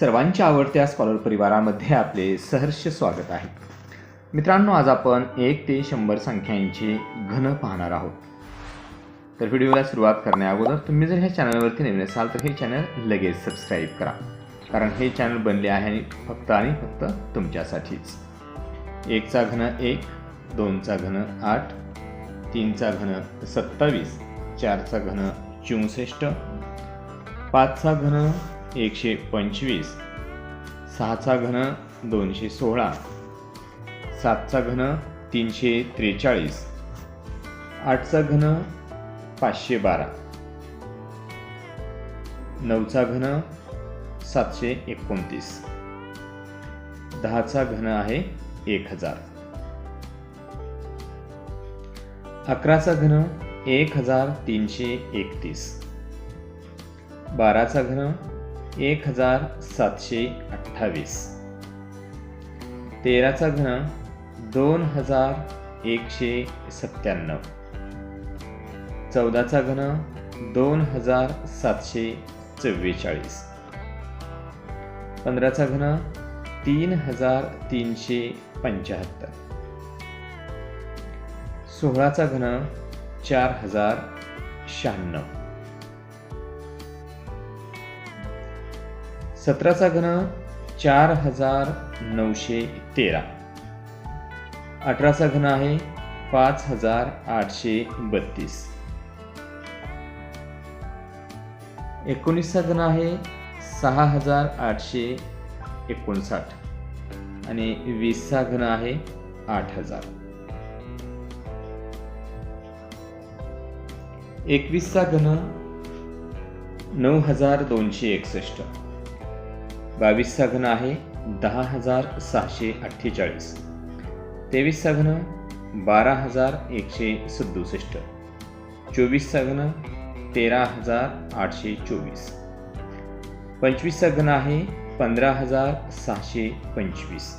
सर्वांच्या आवडत्या स्कॉलर परिवारामध्ये आपले सहर्ष स्वागत आहे. मित्रांनो आज आपण एक ते शंभर संख्यांचे घन पाहणार आहोत. तर व्हिडिओला सुरुवात करण्याअगोदर तुम्ही जर ह्या चॅनलवरती नवीन असाल तर हे चॅनल लगेच सबस्क्राईब करा. कारण हे चॅनल बनले आहे आणि फक्त आणि फक्त तुमच्यासाठीच. एकचा घन एक दोनचा घन आठ तीनचा घन सत्तावीस चारचा घन चौसष्ट पाचचा घन एकशे पंचवीस. सहाचा घन दोनशे सोळा. सातचा घन तीनशे त्रेचाळीस. आठचा घन पाचशे बारा. नऊचा घन सातशे एकोणतीस. दहाचा घन आहे एक हजार. अकराचा घन एक हजार तीनशे एकतीस. बाराचा घन एक हजार सातशे अठ्ठावीस. तेराचा घन दोन हजार एकशे सत्त्याण्णव. चौदाचा घन दोन हजार सातशे चव्वेचाळीस. पंधराचा घन तीन हजार तीनशे पंच्याहत्तर. सोळाचा घन चार हजार शहाण्णव. सतराचा घन चार हजार नऊशे तेरा. अठराचा घन आहे पाच हजार आठशे बत्तीस. एकोणीसचा घन आहे सहा हजार आठशे एकोणसाठ. आणि वीसचा घन आहे आठ हजार. एकवीसचा घन नऊ हजार दोनशे एकसष्ट. बावीसचा घन आहे दहा हजार सहाशे अठ्ठेचाळीस. तेवीसचा घन बारा हजार एकशे सदुसष्ट. चोवीसचा घन तेरा हजार आठशे चोवीस. पंचवीसचा घन आहे पंधरा हजार सहाशे पंचवीस.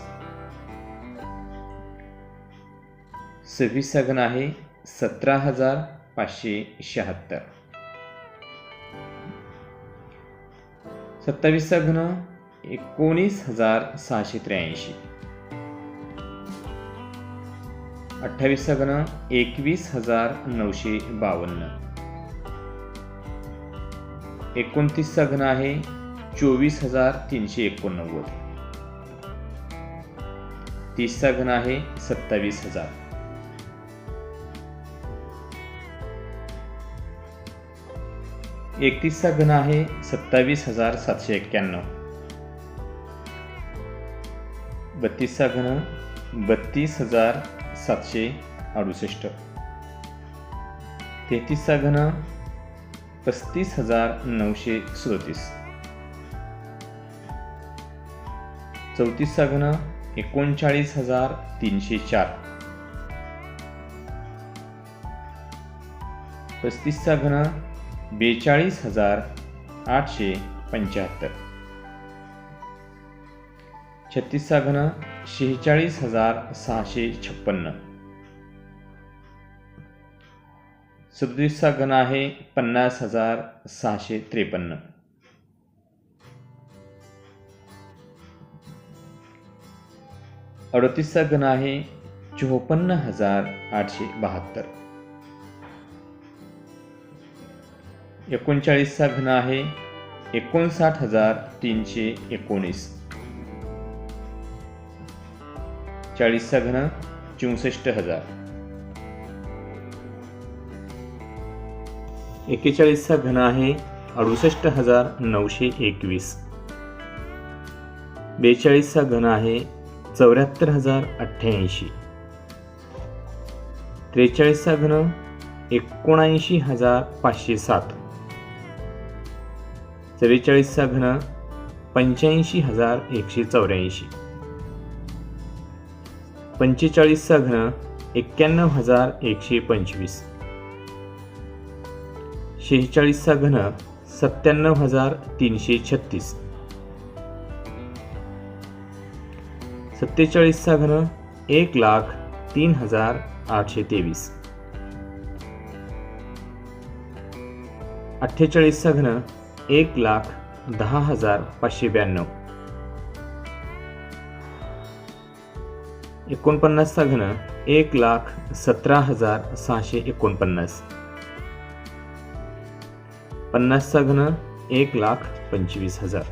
सव्वीसचा घन आहे सतरा हजार पाचशे शहात्तर. सत्तावीसचा घन एकोणीस हजार सहाशे त्र्याऐंशी. अठ्ठावीसचा घन एकवीस हजार नऊशे बावन्न. एकोणतीसचा घन आहे चोवीस हजार तीनशे एकोणनव्वद. तीसचा घन आहे सत्तावीस हजार. एकतीसचा घन आहे सत्तावीस हजार सातशे एक्क्याण्णव. बत्तीसचा घन बत्तीस हजार सातशे अडुसष्ट. तेहतीसचा घन पस्तीस हजार नऊशे सदतीस. चौतीसचा घन एकोणचाळीस हजार तीनशे चार. पस्तीसचा घन बेचाळीस हजार आठशे पंच्याहत्तर. छत्तीसचा घन शेहेचाळीस हजार सहाशे छप्पन्न. सदतीसचा घन आहे पन्नास हजार सहाशे त्रेपन्न. अडतीसचा घन आहे चोपन्न हजार आठशे बहात्तर. एकोणचाळीसचा घन आहे एकोणसाठ हजार तीनशे एकोणीस. चाळीसचा घन चौसष्ट हजार. एकेचाळीसचा घन आहे अडुसष्ट हजार नऊशे एकवीस. बेचाळीसचा घन आहे चौऱ्याहत्तर हजार अठ्ठ्याऐंशी. त्रेचाळीसचा घन एकोणऐंशी हजार पाचशे सात. चव्वेचाळीसचा घन पंच्याऐंशी हजार एकशे चौऱ्याऐंशी. पंचेचाळीसचा घन एक्क्याण्णव हजार एकशे पंचवीस. शेहेचाळीसचा घन सत्त्याण्णव हजार तीनशे छत्तीस. सत्तेचाळीसचा घन एक लाख तीन हजार आठशे तेवीस. अठ्ठेचाळीसचा घन एक लाख दहा हजार पाचशे ब्याण्णव. एकोणपन्नासचा घन एक लाख सतरा हजार सहाशे एकोणपन्नास. पन्नासचा घन एक लाख पंचवीस हजार.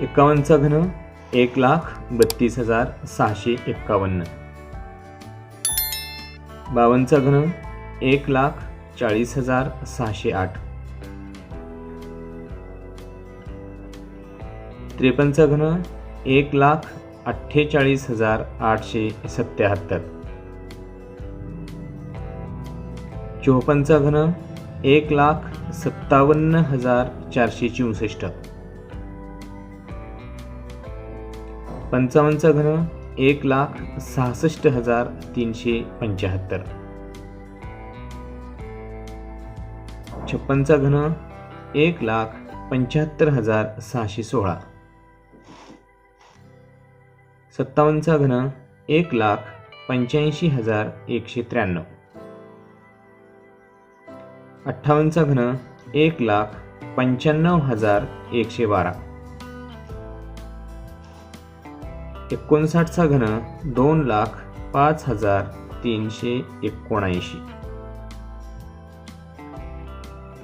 एकावन्नचा घन एक लाख बत्तीस हजार सहाशे एक्कावन्न बावन्नचा घन एक लाख चाळीस हजार सहाशे आठ. त्रेपन्नचा घन एक लाख अठ्ठेचाळीस हजार आठशे सत्याहत्तर. चोपन्नचा घन एक लाख सत्तावन्न हजार चारशे चौसष्ट. पंचावन्नचा घन एक लाख सहासष्ट हजार तीनशे पंच्याहत्तर. छप्पनचा घन एक लाख पंच्याहत्तर हजार सहाशे सोळा. सत्तावन्नचा घन एक लाख पंच्याऐंशी हजार एकशे त्र्याण्णव. अठ्ठावन्नचा घन एक लाख पंच्याण्णव हजार एकशे बारा. एकोणसाठचा घन दोन लाख पाच हजार तीनशे एकोणऐंशी.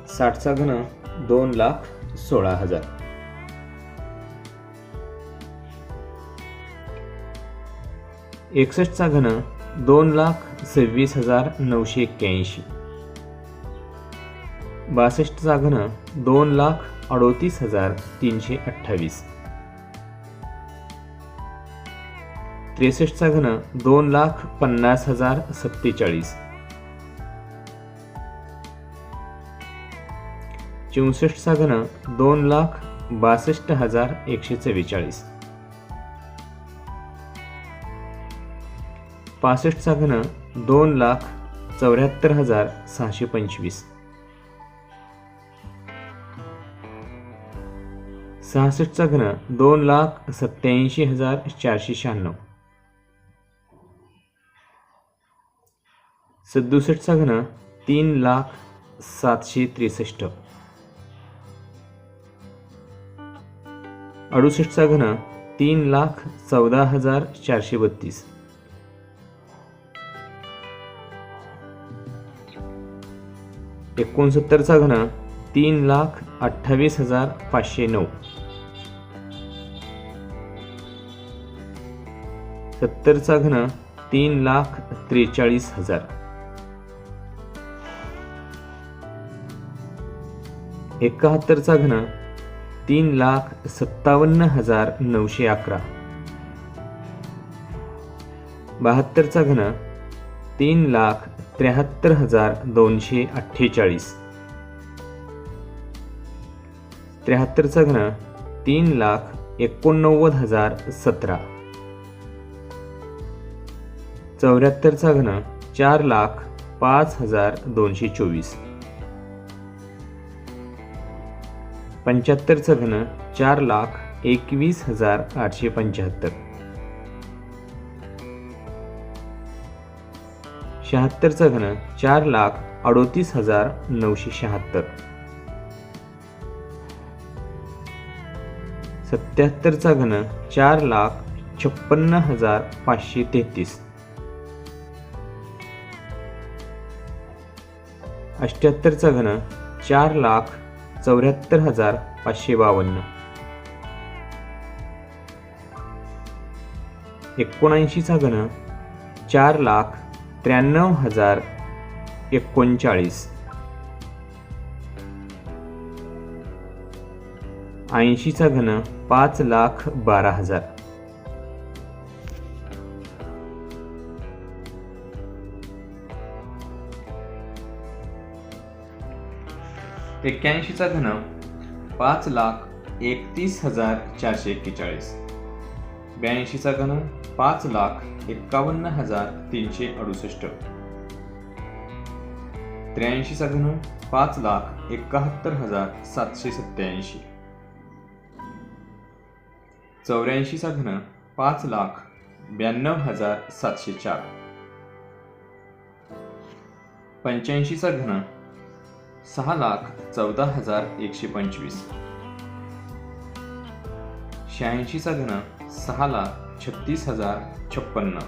साठचा घन दोन लाख सोळा हजार. एकसष्टचा घन दोन लाख सव्वीस हजार नऊशे एक्क्याऐंशी. बासष्टचा घन दोन लाख अडोतीस हजार तीनशे अठ्ठावीस. त्रेसष्टचा घन दोन लाख पन्नास हजार सत्तेचाळीस. चौसष्टचा घन दोन लाख बासष्ट हजार एकशे चव्वेचाळीस. पासष्टचा घन दोन लाख चौऱ्याहत्तर हजार सहाशे पंचवीस. सहासष्टचा घन दोन लाख सत्याऐंशी हजार चारशे शहाण्णव. सदुसष्टचा घन तीन लाख सातशे त्रेसष्ट. अडुसष्टचा घन तीन लाख चौदा हजार चारशे बत्तीस. एकोणसत्तरचा घन तीन लाख अठ्ठावीस हजार पाचशे नऊ. सत्तरचा घन तीन लाख त्रेचाळीस हजार. एकाहत्तरचा घन तीन लाख सत्तावन्न हजार नऊशे अकरा. बहात्तरचा घन तीन लाख त्र्याहत्तर हजार दोनशे अठ्ठेचाळीस. त्र्याहत्तरचा घन तीन लाख एकोणनव्वद हजार सतरा. चौऱ्याहत्तरचा घन चार लाख पाच हजार दोनशे चोवीस. पंच्याहत्तरचा घन चार लाख एकवीस हजार आठशे पंच्याहत्तर. शहात्तरचा घन चार लाख अडोतीस हजार नऊशे शहात्तर. सत्याहत्तरचा घन चार लाख छप्पन्न हजार पाचशे तेहतीस. अठ्ठ्याहत्तरचा घन चार लाख चौऱ्याहत्तर हजार पाचशे बावन्न. एकोणऐंशीचा घन चार लाख त्र्याण्णव हजार एकोणचाळीस. ऐंशीचा घन पाच लाख बारा हजार. एक्क्याऐंशीचा घन पाच लाख एकतीस हजार चारशे एक्केचाळीस. ब्याऐंशीचा घन पाच लाख एक्कावन्न हजार तीनशे अडुसष्ट. त्र्याऐंशी सघन पाच लाख एकाहत्तर हजार सातशे सत्याऐंशी चौऱ्याऐंशीचा घन पाच लाख ब्याण्णव हजार सातशे चार. पंच्याऐंशीचा घन सहा लाख चौदा हजार एकशे पंचवीस. शहाऐंशीचा घन सहा लाख छत्तीस हजार छप्पन्न.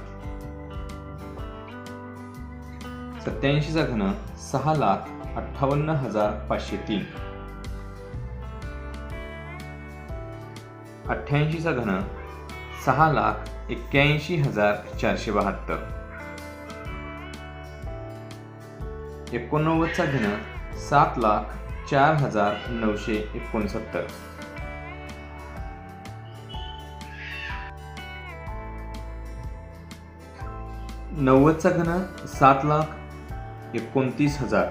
सत्याऐंशीचा घन सहा लाख अठ्ठावन्न हजार पाचशे तीन. अठ्ठ्याऐंशीचा घन सहा लाख एक्क्याऐंशी हजार चारशे बहात्तर. एकोणनव्वदचा घन सात लाख चार हजार नऊशे एकोणसत्तर. नव्वदचा घन सात लाख एकोणतीस हजार.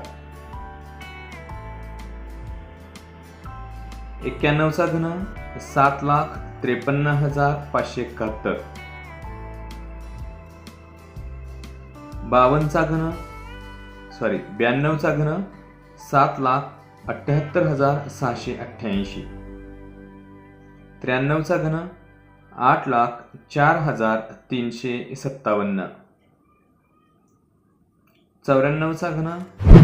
एक्क्याण्णवचा घन सात लाख त्रेपन्न हजार पाचशे एकाहत्तर. बावन्नचा घन सॉरी ब्याण्णवचा घन सात लाख अठ्ठ्याहत्तर हजार सहाशे अठ्ठ्याऐंशी. त्र्याण्णवचा घन आठ लाख चार हजार तीनशे सत्तावन्न. चौऱ्याण्णवचा घन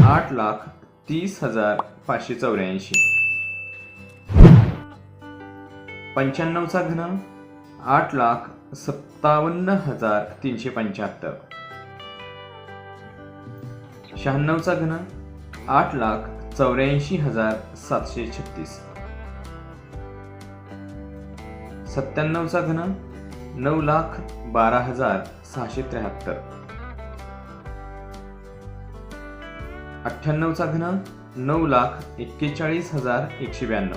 आठ लाख तीस हजार पाचशे चौऱ्याऐंशी. पंच्याण्णवचा घन आठ लाख सत्तावन्न हजार तीनशे पंच्याहत्तर. शहाण्णवचा घन आठ लाख चौऱ्याऐंशी हजार सातशे छत्तीस. सत्त्याण्णवचा घन नऊ लाख बारा हजार सहाशे त्र्याहत्तर. अठ्ठ्याण्णवचा घन नऊ लाख एक्केचाळीस हजार एकशे ब्याण्णव.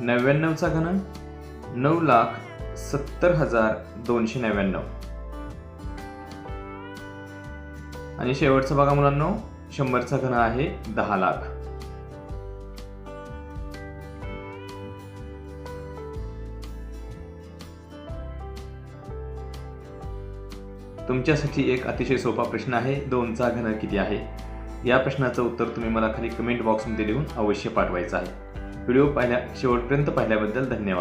नव्याण्णवचा घन नऊ लाख सत्तर हजार दोनशे नव्याण्णव. आणि शेवटचा बघा मुलांना शंभरचा घन आहे दहा लाख. तुमच्यासाठी एक अतिशय सोपा प्रश्न आहे. दोनचा घन किती आहे? या प्रश्नाचं उत्तर तुम्ही मला खाली कमेंट बॉक्समध्ये लिहून अवश्य पाठवायचं आहे. व्हिडिओ पाहिल्या शेवटपर्यंत पाहिल्याबद्दल धन्यवाद.